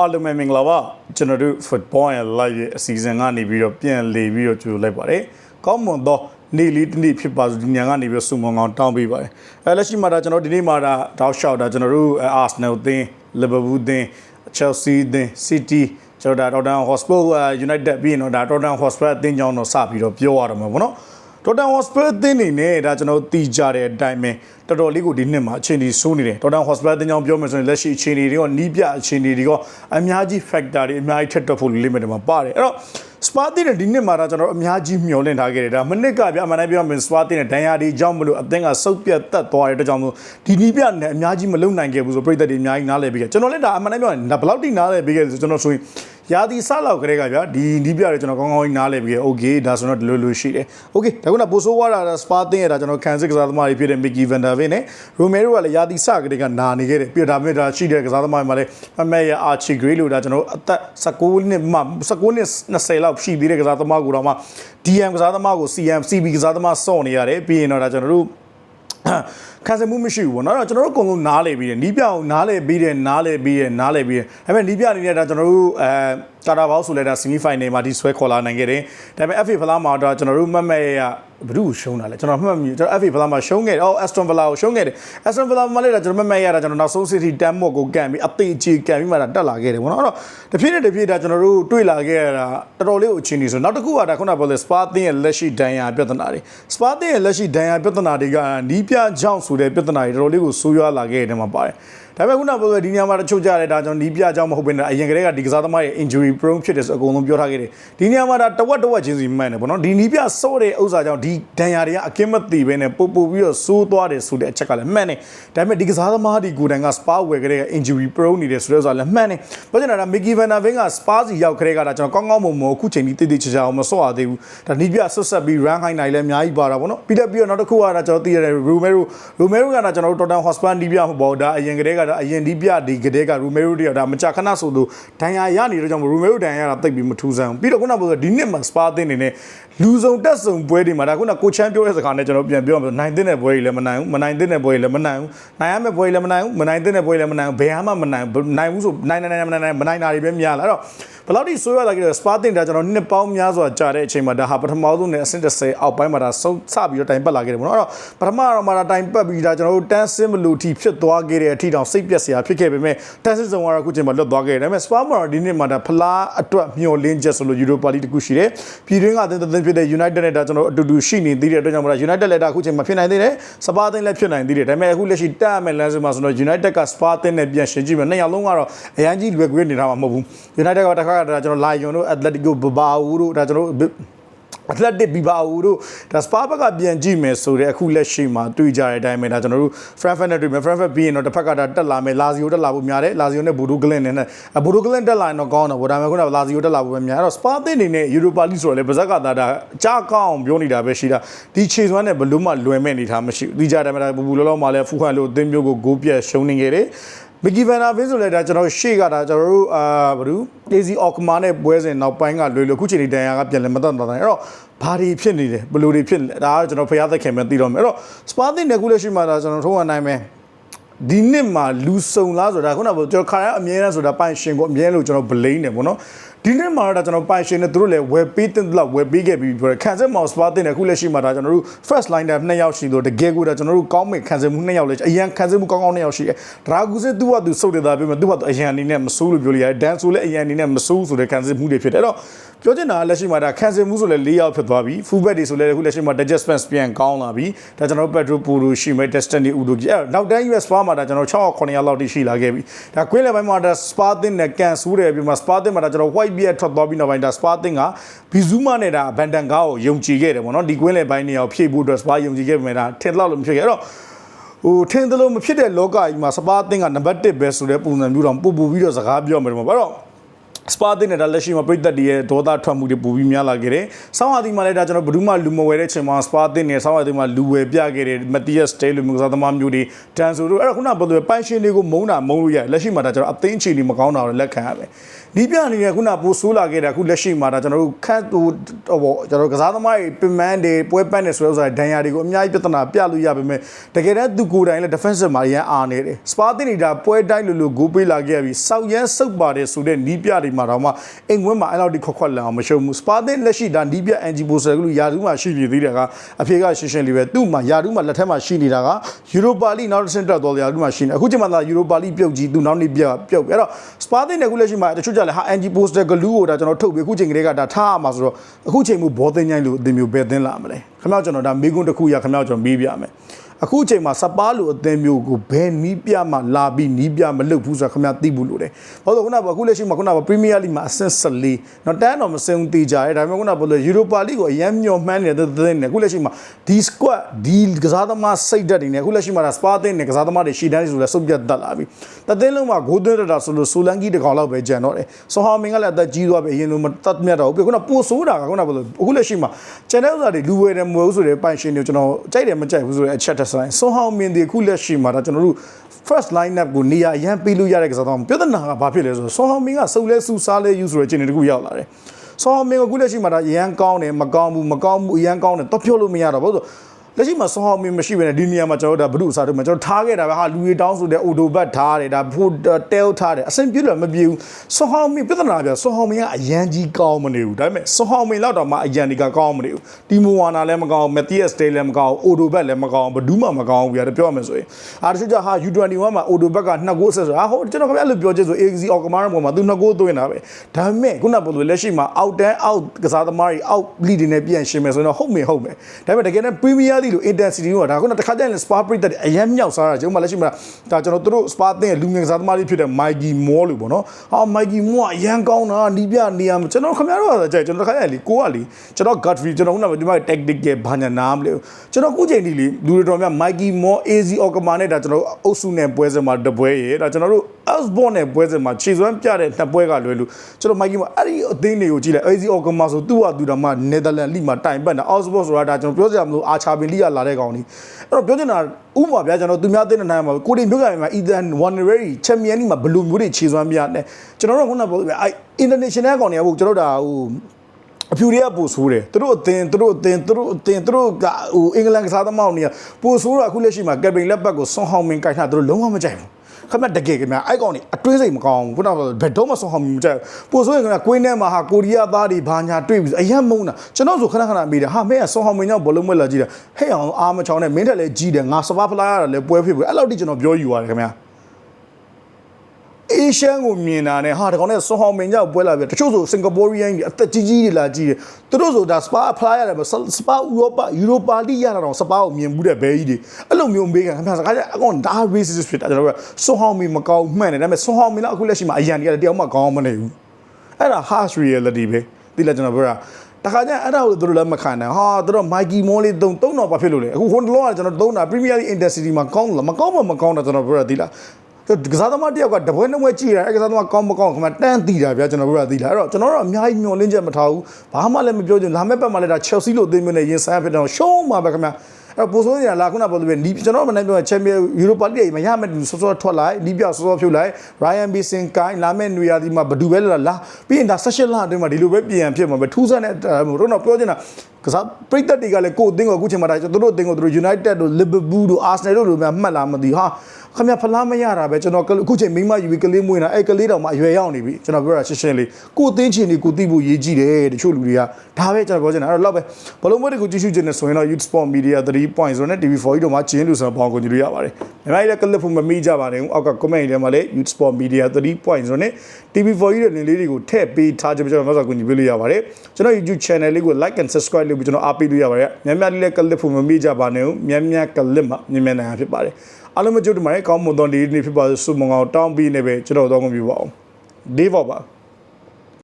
အားလုံးပဲမင်္ဂလာပါကျွန်တော်တို့ football ရဲ့ live ရဲ့အစီအစဉ်ကနေပြီးတော့ပြန်လေပြီးတော့ကြိုလိုက်ပါတယ်ကောင်းမွန်သောနေ့လေးတစ်နေ့ဖြစ်ပါစို့ဒီညကနေပြီးတော့စုံမအောင်တောင်းပေးပါတယ်အဲလက်ရှိမှာဒါကျွန်တော်ဒီနေ့မှာဒါတောက်လျှောက်တာကျွန်တော်တို့ Arsenal သင်း Liverpool သင်း Chelsea သင်း City ကျွန်တော်ဒါ Tottenham Hotspur United ပြီးရင်တော့ဒါ Tottenham Hotspur အသင်းကြောင်းတော့စပြီးတော့ပြောရတော့မှာပေါ့နော် Tottenham Hotspur အသင်းနေနဲ့ဒါကျွန်တော်တီးကြတဲ့အတိုင်းပဲတော်တော်လေးကိုဒီနှစ်မှာအခြေအနေဆိုးနေတယ် Tottenham Hotspur အသင်းကြောင်းပြောမယ်ဆိုရင်လက်ရှိအခြေအနေတွေကနီးပြအခြေအနေတွေကအများကြီး factor တွေအများကြီးထက်တွက်ဖို့ limit တွေမှာပါတယ်အဲ့တော့ Spa တင်တဲ့ဒီနှစ်မှာဒါကျွန်တော်အများကြီးမျှော်လင့်ထားခဲ့တယ်ဒါမနစ်ကပြအမှန်တမ်းပြောမယ် Spa တင်တဲ့ဒဏ်ရာတွေအကြောင်းမလို့အသင်းကစုပ်ပြတ်တက်သွားတဲ့အတွက်ကြောင့်မို့ဒီနီးပြနဲ့အများကြီးမလုံနိုင်ခဲ့ဘူးဆိုပြည်သက်တွေအများကြီးနားလည်ပြီးခဲ့ကျွန်တော်လည်းဒါအမှန်တမ်းပြောရင်ဘယ်လောက်တိနားလည်ပြီးခဲ့လဲဆိုကျွန်တော်ဆိုရင် ရာသီစလောက်ကလေးကဗျာဒီနီးပြတွေကျွန်တော်ကောင်းကောင်းကြီးနားလည်ပြီးခဲ့ okay ဒါဆိုတော့ဒီလိုလိုရှိတယ် okay ဒါကနပိုဆိုးဝါတာစပါတင်ရတာကျွန်တော်ခံစစ်ကစားသမားတွေဖြစ်တဲ့ Mickey Van der Ven နဲ့ Romero ကလည်းရာသီစကလေးကနာနေခဲ့တယ်ပြီးတော့ဒါပေမဲ့ဒါရှိတဲ့ကစားသမားတွေမှာလည်းအမဲရ Archie Gray လို့ဒါကျွန်တော်အသက်19နှစ်မှ19နှစ်20လောက်ရှိသေးတဲ့ကစားသမားကိုတော့မှ DM ကစားသမားကို CM CB ကစားသမားစော့နေရတယ်ပြီးရင်တော့ဒါကျွန်တော်တို့ ခံစားမှုမရှိဘူးပေါ့နော်အဲ့တော့ကျွန်တော်တို့အကုန်လုံးနားလေပြီးတယ်နီးပြအောင်နားလေပြီးတယ်နားလေပြီးတယ်နားလေပြီးတယ်ဒါပေမဲ့နီးပြအနေနဲ့ဒါကျွန်တော်တို့အဲကာတာဘောက်ဆိုလဲဒါ semi final မှာဒီဆွဲခေါ်လာနိုင်ခဲ့တယ်ဒါပေမဲ့ FA ဖလားမှာတော့ကျွန်တော်တို့မှတ်မဲ့ရ ဘယ်သူ့ကိုရှုံးတာလဲကျွန်တော်မှတ်မိကျွန်တော် FA ဖလားမှာရှုံးခဲ့တယ်အော် Aston Villa ကိုရှုံးခဲ့တယ် Aston Villa မှာလည်းဒါကျွန်တော်မှတ်မဲ့ရတာကျွန်တော်နောက်ဆုံး City တန်မော့ကိုကန်ပြီးအသေးချေကန်ပြီးမှဒါတက်လာခဲ့တယ်ပေါ့နော်အဲ့တော့တဖြည်းနဲ့တဖြည်းဒါကျွန်တော်တို့တွေ့လာခဲ့ရတာတော်တော်လေးကိုအချင်းကြီးဆိုနောက်တစ်ခုကဒါခုနကပြောတဲ့ Spa သင်းရဲ့လက်ရှိဒဏ်ရာပြဿနာတွေ Spa သင်းရဲ့လက်ရှိဒဏ်ရာပြဿနာတွေကနီးပြကြောင့်ဆိုတဲ့ပြဿနာတွေတော်တော်လေးကိုဆိုးရွားလာခဲ့တယ်မှာပါတယ် ဒါပေမဲ့ခုနကပြောတဲ့ဒီညမှာတချို့ကြတယ်ဒါကျွန်တော်နီးပြကြောင့်မဟုတ်ဘဲနဲ့အရင်ကတည်းကဒီကစားသမားရဲ့ injury prone ဖြစ်တယ်ဆိုအကုန်လုံးပြောထားခဲ့တယ်ဒီညမှာဒါတဝက်တဝက်ချင်းစီမှန်တယ်ပေါ့နော်ဒီနီးပြစော့တဲ့ဥစ္စာကြောင့်ဒီဒဏ်ရာတွေကအကင်းမသိဘဲနဲ့ပို့ပို့ပြီးတော့ဆိုးသွားတယ်ဆိုတဲ့အချက်ကလည်းမှန်တယ်ဒါပေမဲ့ဒီကစားသမားဒီကိုယ်တိုင်က spa ဝယ်ကလေးက injury prone နေတယ်ဆိုတဲ့ဥစ္စာလည်းမှန်တယ်ပြောချင်တာက Mickey Van der Ven က spa စီရောက်ခရဲကဒါကျွန်တော်ကောင်းကောင်းမွန်မွန်အခုချိန်ထိတိတိကျကျအောင်မစော့ရသေးဘူးဒါနီးပြဆွတ်ဆက်ပြီး run high နိုင်လည်းအများကြီးပါတာပေါ့နော်ပြီးတော့ပြီးတော့နောက်တစ်ခုကဒါကျွန်တော်သိရတယ် Romero Romero ကဒါကျွန်တော်တို့ Tottenham Hotspur နီးပြမဟုတ်ပါဘူးဒါအရင်ကတည်းကဒါအရင်နီးပြဒီကတည်းက Romero တွေကဒါမကြခဏဆိုလို့ဒဏ်ရာရနေတဲ့ကြောင့် Romero ဒဏ်ရာရတာတိတ်ပြီးမထူးဆန်းဘူးပြီးတော့ခုနကပြောဒီနှစ်မှာ Spa အသင်းနေနဲ့လူစုံတက်စုံပွဲတွေမှာဒါခုနကိုချမ်းပြောတဲ့စကားနဲ့ကျွန်တော်ပြန်ပြောမှာနိုင်တဲ့တဲ့ပွဲတွေလည်းမနိုင်ဘူးမနိုင်တဲ့တဲ့ပွဲတွေလည်းမနိုင်ဘူးနိုင်ရမယ့်ပွဲတွေလည်းမနိုင်ဘူးမနိုင်တဲ့တဲ့ပွဲတွေလည်းမနိုင်ဘူးဘယ်ဟာမှမနိုင်ဘူးနိုင်ဘူးဆိုနိုင်နိုင်နိုင်မနိုင်မနိုင်တာတွေပဲများလာအဲ့တော့ ဘယ်လောက်ထိဆိုးရလာကြလဲစပါတင်တာကျွန်တော်နှစ်ပေါင်းများစွာကြာတဲ့အချိန်မှာဒါဟာပထမဆုံးနဲ့အဆင့်30အောက်ပိုင်းမှာဒါဆုံးစပြီးတော့တိုင်ပတ်လာခဲ့တယ်ပေါ့နော်အဲ့တော့ပထမတော့မှာဒါတိုင်ပတ်ပြီးဒါကျွန်တော်တို့တန်းစင်းမလူတီဖြစ်သွားခဲ့တဲ့အထိတောင်စိတ်ပျက်စရာဖြစ်ခဲ့ပေမဲ့တန်းစင်းစုံကတော့အခုချိန်မှာလွတ်သွားခဲ့တယ်ဒါပေမဲ့စပါမှာတော့ဒီနှစ်မှာဒါဖလားအတွက်မျှော်လင့်ချက်ဆိုလို့ယူရိုပါလီတခုရှိတယ်ပြည်တွင်းကသင်းသင်းဖြစ်တဲ့ United နဲ့ဒါကျွန်တော်အတူတူရှိနေသေးတဲ့အတွက်ကြောင့်မို့ United လည်းဒါအခုချိန်မှာဖြစ်နိုင်သေးတယ်စပါတင်လည်းဖြစ်နိုင်သေးတယ်ဒါပေမဲ့အခုလက်ရှိတက်ရမယ့်လမ်းစဉ်မှာဆိုတော့ United ကစပါတင်နဲ့ပြန်ရှင်ကြည့်မယ်နှစ်ယောက်လုံးကတော့အရန်ကြီးလွယ်ကွေးနေတာမှမဟုတ်ဘူး United ကတစ်ခါကဒါကျွန်တော် Lion တို့ Atletico Bilbao တို့ဒါကျွန်တော်တို့ Athletic Bilbao တို့ဒါ Spa ဘက်ကပြန်ကြည့်မယ်ဆိုတဲ့အခုလက်ရှိမှာတွေ့ကြတဲ့အတိုင်းပဲဒါကျွန်တော်တို့ Frankfurt နဲ့တွေ့မယ် Frankfurt ပြီးရင်တော့တစ်ဖက်ကဒါတက်လာမယ် Lazio တက်လာဖို့များတယ် Lazio နဲ့ Bodo Glimt နဲ့ Bodo Glimt တက်လာရင်တော့ကောင်းတော့ဗောဒါပေမဲ့ခုနက Lazio တက်လာဖို့ပဲများအဲ့တော့ Spa အသင်းအနေနဲ့ Europa League ဆိုတော့လေဗဇက်ကသာဒါအကြကောင်းပြောနေတာပဲရှိတာဒီခြေစွမ်းနဲ့ဘလို့မှလွယ်မဲ့အနေထားမရှိဘူးဒီကြတယ်မှာဒါပူပူလောလောမှလည်းဖူခန့်လို့အသင်းမျိုးကိုဂိုးပြတ်ရှုံးနေခဲ့တယ် မီကီဗန်နာဗင်းဆိုလဲဒါကျွန်တော်ရှေ့ကဒါကျွန်တော်တို့အာဘာလို့ Daisy Okma နဲ့ပွဲစဉ်နောက်ပိုင်းကလွယ်လွယ်ခုချိန်ဒီတန်ရာကပြန်လဲမတတ်တာတိုင်းအဲ့တော့ဘာတွေဖြစ်နေလဲဘယ်လိုတွေဖြစ်လဲဒါကကျွန်တော်ဖျားသက်ခင်ပဲသိတော့မယ်အဲ့တော့ Spa တင်တဲ့ခုလက်ရှိမှာဒါကျွန်တော်ထုံးဝနိုင်မယ် ဒီနှစ်မှာလူစုံလားဆိုတာခုနကကျွန်တော်ခါရအမြဲတမ်းဆိုတာပိုင်ရှင်ကိုအမြဲလို့ကျွန်တော် blame တယ်ပေါ့နော်ဒီနေ့မှာတော့ကျွန်တော်ပိုင်ရှင်နဲ့သူတို့လည်းဝယ်ပေးတဲ့လောက်ဝယ်ပေးခဲ့ပြီးပြောတယ်ခံစစ်မောင်စပါတင်တဲ့ခုလက်ရှိမှာဒါကျွန်တော်တို့ first line တဲ့နှစ်ယောက်ရှိလို့တကယ်ကိုဒါကျွန်တော်တို့ကောင်းမဲ့ခံစစ်မှုနှစ်ယောက်လည်းအရန်ခံစစ်မှုကောင်းကောင်းနှစ်ယောက်ရှိတယ်ဒရာဂူစစ်သူကသူစုတ်တယ်တာပြောမယ်သူကသူအရန်အနေနဲ့မဆိုးလို့ပြောလို့ရတယ်ဒန်ဆိုလည်းအရန်အနေနဲ့မဆိုးဆိုတဲ့ခံစစ်မှုတွေဖြစ်တယ်အဲ့တော့ပြောချင်တာကလက်ရှိမှာဒါခံစစ်မှုဆိုလည်း၄ယောက်ဖြစ်သွားပြီ full back တွေဆိုလည်းခုလက်ရှိမှာ digest spans ပြန်ကောင်းလာပြီဒါကျွန်တော်တို့ petro puro ရှိမယ် destiny udo ကြီးအဲ့နောက်တန်း US spa မှာဒါကျွန်တော်6ယောက်9ယောက်လောက်တိရှိလာခဲ့ပြီဒါကွင်းလေပိုင်းမှာဒါ spa တင်နဲ့ကန်ဆူးတယ်ပြီးမှာ spa တင်မှာဒါကျွန်တော် white beer ထွက်သွားပြီးနောက်ပိုင်းဒါ spa တင်ကဘီဇူးမနဲ့ဒါဘန်တန်ကားကိုယုံကြည်ခဲ့တယ်ပေါ့နော်ဒီကွင်းလေပိုင်းနေအောင်ဖြည့်ဖို့အတွက် spa ယုံကြည်ခဲ့ပေမဲ့ဒါထင်တော့လို့မဖြစ်ခဲ့အဲ့တော့ဟိုထင်သလိုမဖြစ်တဲ့လောကကြီးမှာစပါးအသင်းကနံပါတ်1ပဲဆိုတဲ့ပုံစံမျိုးတော့ပူပူပြီးတော့စကားပြောမယ်တော့ဘာလို့ စပါတင်နဲ့ဒါလက်ရှိမှာပြည်သက်တည်းရဲ့ဒေါသထွက်မှုတွေပူပြီးများလာခဲ့တယ်။ဆောင်းဟာဒီမှာလည်းဒါကျွန်တော်ဘယ်သူမှလူမဝယ်တဲ့ချိန်မှာစပါတင်နဲ့ဆောင်းဟာဒီမှာလူဝယ်ပြခဲ့တယ်မတီးယက်စတေးလူမျိုးစားသမားမျိုးတွေတန်ဆိုတို့အဲ့ဒါခုနကပြောလို့ပိုင်ရှင်တွေကိုမုန်းတာမုန်းလို့ရတယ်လက်ရှိမှာဒါကျွန်တော်အသိအခြေအနေမကောင်းတာကိုလက်ခံရမယ်။ဒီပြအနေနဲ့ခုနပိုဆိုးလာခဲ့တာအခုလက်ရှိမှာဒါကျွန်တော်တို့ခတ်ဟိုဟိုကျွန်တော်ကစားသမားတွေပင်မန်းတွေပွဲပန်းတွေဆိုတော့ဆိုတာဒဏ်ရာတွေကိုအများကြီးပြဿနာပြလို့ရပါမယ်။တကယ်တမ်းသူကိုယ်တိုင်လည်း defensive မှာရန်အားနေတယ်။စပါတင်နေတာပွဲတိုင်းလို့လို့ဂိုးပေးလာခဲ့ပြီးစောက်ရမ်းစုပ်ပါတယ်ဆိုတဲ့နီးပြတွေမှာတော့မှအိမ်ဝင်းမှာအဲ့လောက်ထိခွက်ခွက်လန်အောင်မရှုံးဘူးစပါတင်လက်ရှိဒါနီးပြအန်ဂျီပိုဆယ်ကလူယာတူးမှာရှိနေသေးတယ်ကအဖေကရှင်းရှင်းလေးပဲသူ့မှာယာတူးမှာလက်ထက်မှာရှိနေတာကယူရိုပါလိနောက်တစ်ဆင့်တက်တော်ယာတူးမှာရှိနေအခုချိန်မှာသာယူရိုပါလိပြုတ်ကြီးသူနောက်နေ့ပြပြုတ်အဲ့တော့စပါတင်နဲ့အခုလက်ရှိမှာတချို့ကြလဲဟာအန်ဂျီပိုစတာကလူးကိုဒါကျွန်တော်ထုတ်ပြီးအခုချိန်ကလေးကဒါထားရမှာဆိုတော့အခုချိန်မှုဘောသိန်းញိုင်းလို့အသင်မျိုးပဲသင်းလာမလဲခင်ဗျားကျွန်တော်ဒါမိကွန်းတစ်ခုရခင်ဗျားကျွန်တော်မေးပြမယ် အခုချိန်မှာစပါးလိုအသင်းမျိုးကိုဘယ်နီးပြမှလာပြီးနီးပြမလုပ်ဘူးဆိုတာခင်ဗျားသိဘူးလို့တယ်။ဘာလို့ခုနကအခုလက်ရှိမှာခုနကပရီးမီးယားလိမှာအဆင့်14နော်တန်းတော်မစင်သေးကြရဲဒါပေမဲ့ခုနကပြောလို့ယူရိုပါလိကိုအရင်မျောမှန်းနေတဲ့သင်းနဲ့အခုလက်ရှိမှာဒီ squad ဒီကစားသမားစိတ်ဓာတ်တွေနဲ့အခုလက်ရှိမှာဒါစပါးသင်းနဲ့ကစားသမားတွေရှီတန်းဆိုလဲစုပ်ပြတ်တတ်လာပြီ။တသင်းလုံးမှာဂိုးသွင်းတတာဆိုလို့ဆိုလန်ကီတကောင်လောက်ပဲကြံတော့တယ်။ဆောဟာမင်ကလည်းအသက်ကြီးသွားပြီအရင်လိုမတတ်မြတ်တော့ဘူး။ခုနပိုဆိုးတာကခုနကပြောလို့အခုလက်ရှိမှာကျန်တဲ့ဥစ္စာတွေလူဝယ်တယ်မဝယ်ဘူးဆိုတဲ့ပိုင်ရှင်တွေကျွန်တော်ကြိုက်တယ်မကြိုက်ဘူးဆိုတဲ့အချက်တစ်ဆိုင်ဆောဟာမင်ဒီအခုလက်ရှိမှာဒါကျွန်တော်တို့ first line up ကိုနေရာရန်ပေးလို့ရတဲ့ကစားသမားပြဿနာကဘာဖြစ်လဲဆိုတော့ဆောဟာမင်ကစုပ်လဲစူစားလဲယူဆိုတဲ့အခြေအနေတခုရောက်လာတယ်ဆောဟာမင်ကအခုလက်ရှိမှာဒါရန်ကောင်းတယ်မကောင်းဘူးမကောင်းဘူးအရန်ကောင်းတယ်တော့ပြောလို့မရတော့ဘူးဆို လက်ရှိမှာဆောဟောမင်းမရှိဘဲနဲ့ဒီနေရာမှာကျွန်တော်တို့ဒါဘုဒ္ဓအစားတို့မှာကျွန်တော်ထားခဲ့တာပဲဟာလူတွေတောင်းဆိုတဲ့အိုတိုဘတ်ထားတယ်ဒါဖို့တဲလထားတယ်အဆင်ပြေလို့မပြေဘူးဆောဟောမင်းပြဿနာပြဆောဟောမင်းကအရန်ကြီးကောင်းမနေဘူးဒါပေမဲ့ဆောဟောမင်းလောက်တော့မှအရန်ဒီကကောင်းမနေဘူးတီမိုဝါနာလည်းမကောင်းမက်သီယက်စတေးလည်းမကောင်းအိုတိုဘတ်လည်းမကောင်းဘဒူးမှမကောင်းဘူးပြတယ်ပြောရမယ်ဆိုရင်အားတချို့ကဟာ U21 မှာအိုတိုဘတ်ကနှစ်ကိုဆက်ဆိုဟာဟိုကျွန်တော်ခင်ဗျအဲ့လိုပြောချင်ဆို AXC အော်ကမားပေါ်မှာသူနှစ်ကိုသွင်းတာပဲဒါပေမဲ့ခုနကပြောလို့လက်ရှိမှာအောက်တန်းအောက်ကစားသမားတွေအောက်လီတွေနဲ့ပြန်ရှင်မယ်ဆိုရင်တော့ဟုတ်မယ်ဟုတ်မယ်ဒါပေမဲ့တကယ်နဲ့ Premier League လို့ intensity ကဒါခုနတခါကျရင် Spa ပရိသတ်အရန်မြောက်စားတာကျွန်တော်မှလက်ရှိမှာဒါကျွန်တော်တို့ Spa အသင်းရဲ့လူငယ်ကစားသမားလေးဖြစ်တဲ့ Mikey Moore လို့ပေါ့နော်ဟာ Mikey Moore ကအရန်ကောင်းတာနီးပြနေရမှာကျွန်တော်ခင်ဗျားတို့ကကြိုက်ကျွန်တော်တခါကျရင်လေကိုကလေကျွန်တော် gut feel ကျွန်တော်ခုနကဒီမှာ tactic ရဲ့ဘာညာနားမလဲကျွန်တော်အခုချိန်ဒီလေလူတွေတော်များ Mikey Moore AZ Okama နဲ့ဒါကျွန်တော်အုပ်စုနဲ့ပွဲစဉ်မှာတပွဲရေဒါကျွန်တော်တို့ Osborne နဲ့ပွဲစဉ်မှာခြေစွမ်းပြတဲ့နှစ်ပွဲကလွယ်လို့ကျွန်တော် Mikey Moore အဲ့ဒီအသင်းတွေကိုကြည့်လိုက် AZ Okama ဆိုသူ့ဟာသူတော်မှ Netherlands လိမှာတိုင်ပတ်တာ Osborne ဆိုတာဒါကျွန်တော်ပြောစရာမလိုအာချာပင်လိကလာတဲ့ကောင်ကြီးအဲ့တော့ပြောချင်တာဥပမာဗျာကျွန်တော်သူများသိတဲ့နိုင်မှာကိုတင်မျိုးကမှာ Ethan Wandereri Champion League မှာဘယ်လိုမျိုးတွေခြေစွမ်းပြတယ်ကျွန်တော်တို့ခုနကပြောအဲ့ international ကောင်တွေကဟိုကျွန်တော်တို့ဒါဟိုအဖြူတွေကပို့ဆိုးတယ်သူတို့အတင်သူတို့အတင်သူတို့အတင်သူတို့ကဟိုအင်္ဂလန်ကစားသမားတွေကပို့ဆိုးတော့အခုလက်ရှိမှာကက်ပတိန်လက်ဘက်ကိုဆွန်ဟောင်မင်ကိုက်ထားသူတို့လုံးဝမကြိုက်ဘူး ခမတကယ်ခင်ဗျာအဲ့ကောင်นี่အတွင်းစိတ်မကောင်းဘူးခုနကဘယ်တော့မှဆွန်ဟောင်မင်မကြိုက်ဘူးပို့ဆိုးရင်ခင်ဗျာကွင်းထဲမှာဟာကိုရီးယားသားတွေဘာညာတွေ့ပြီးအယံမုန်းတာကျွန်တော်ဆိုခဏခဏမေးတယ်ဟာမင်းကဆွန်ဟောင်မင်ကြောင့်ဘလုံးမွက်လာကြည့်တယ်ဟဲ့အောင်အာမချောင်းနဲ့မင်းတက်လဲကြီးတယ်ငါစပါးဖလားရတယ်လဲပွဲဖြစ်ပြီအဲ့လောက်တိကျွန်တော်ပြောယူရတယ်ခင်ဗျာ အေရှန်ကိုမြင်တာနဲ့ဟာဒီကောင်နဲ့ဆွန်ဟောင်မင်ကြောက်ပွဲလာပြီတချို့ဆိုစင်ကာပူရီယန်ကြီးအသက်ကြီးကြီးတွေလာကြည့်တယ်သူတို့ဆိုဒါစပါဖလားရတယ်စပါဥရောပယူရိုပါလိရတာတော့စပါကိုမြင်မှုတဲ့ဘဲကြီးတွေအဲ့လိုမျိုးမေးကန်ခင်ဗျာစကားကြအကောင်ဒါ racist ဖြစ်တာကျွန်တော်ကဆွန်ဟောင်မင်မကောင်းမှန်တယ်ဒါပေမဲ့ဆွန်ဟောင်မင်တော့အခုလက်ရှိမှာအရန်တွေကတယောက်မှကောင်းမနေဘူးအဲ့ဒါ harsh reality ပဲဒီလက်ကျွန်တော်ပြောတာတခါကျရင်အဲ့ဒါကိုသူတို့လည်းမခံနိုင်ဟာသူတို့မိုက်ကီမောလေးတုံတုံတော့ဘာဖြစ်လို့လဲအခုဟွန်တလောကကျွန်တော်သုံးတာ Premier League Intensity မှာကောင်းလားမကောင်းမှမကောင်းတာကျွန်တော်ပြောတာဒီလား ကစားသမားတယောက်ကတပွဲနှစ်ပွဲကြည့်ရအဲ့ကစားသမားကောင်းမကောင်းခမတန်းတည်တာဗျာကျွန်တော်ပြောတာတည်လားအဲ့တော့ကျွန်တော်တို့အများကြီးမျှော်လင့်ချက်မထားဘူးဘာမှလည်းမပြောချင်လာမယ့်ပတ်မှာလည်းဒါ Chelsea လို့အသင်းမျိုးနဲ့ရင်ဆိုင်ဖြစ်တော့ရှုံးမှာပဲခင်ဗျာအဲ့ပိုဆိုးနေတာလာခုနပြောလို့ပဲဒီကျွန်တော်မနိုင်ပြောချန်ပီယံယူရိုပါလိမရမယ်စောစောထွက်လိုက်ဒီပြောက်စောစောဖြုတ်လိုက် Ryan Mason ကိုင်းလာမယ့်နွေရာသီမှာဘဒူပဲလာလာပြီးရင်ဒါ16လအတွင်းမှာဒီလိုပဲပြန်ဖြစ်မှာပဲထူးဆန်းတဲ့တို့တော့ပြောချင်တာကစားပရိသတ်တွေကလည်းကိုယ်အသင်းကိုအခုချိန်မှာဒါကျွန်တော်တို့အသင်းကိုတို့ United တို့ Liverpool တို့ Arsenal တို့လိုများမှတ်လာမသိဟာ ခမဖလားမရတာပဲကျွန်တော်အခုချိန်မိမယူပြီးကလေးမွေးနေတာအဲ့ကလေးတောင်မှအရွယ်ရောက်နေပြီကျွန်တော်ပြောတာရှင်းရှင်းလေးကိုယ်အသင်းချင်းတွေကိုသိဖို့ရေးကြည့်တယ်တချို့လူတွေကဒါပဲကျွန်တော်ပြောချင်တာအဲ့တော့လောက်ပဲဘလုံးမွေးတွေကိုကြည့်ရှုချင်တယ်ဆိုရင်တော့ Youth Sport Media 3.0နဲ့ TV4 တို့မှာကျင်းလို့ဆိုတော့ပေါင်းကိုကြည့်လို့ရပါတယ်။မြန်မာပြည်လည်းကလစ်ဖို့မမိကြပါနဲ့။အောက်က comment တွေမှာလည်း Youth Sport Media 3.0နဲ့ TV4 ရဲ့ link လေးတွေကိုထည့်ပေးထားကြပြီးကျွန်တော်ငါ့စာကိုကြည့်ပေးလို့ရပါတယ်။ကျွန်တော် YouTube channel လေးကို like and subscribe လုပ်ပြီးကျွန်တော်အားပေးလို့ရပါတယ်။မြန်မာပြည်လည်းကလစ်ဖို့မမိကြပါနဲ့။မြန်မာကလစ်မှာမြန်မာနိုင်ငံဖြစ်ပါတယ်။ အားလုံးမကြိုးတမရကောင်းမွန်သောနေ့နေ့ဖြစ်ပါစေဆုမွန်ကောင်းတောင်းပြီးနေပဲကျွန်တော်တော့ကုန်ပြပါအောင်။ဒေးဘောပါ။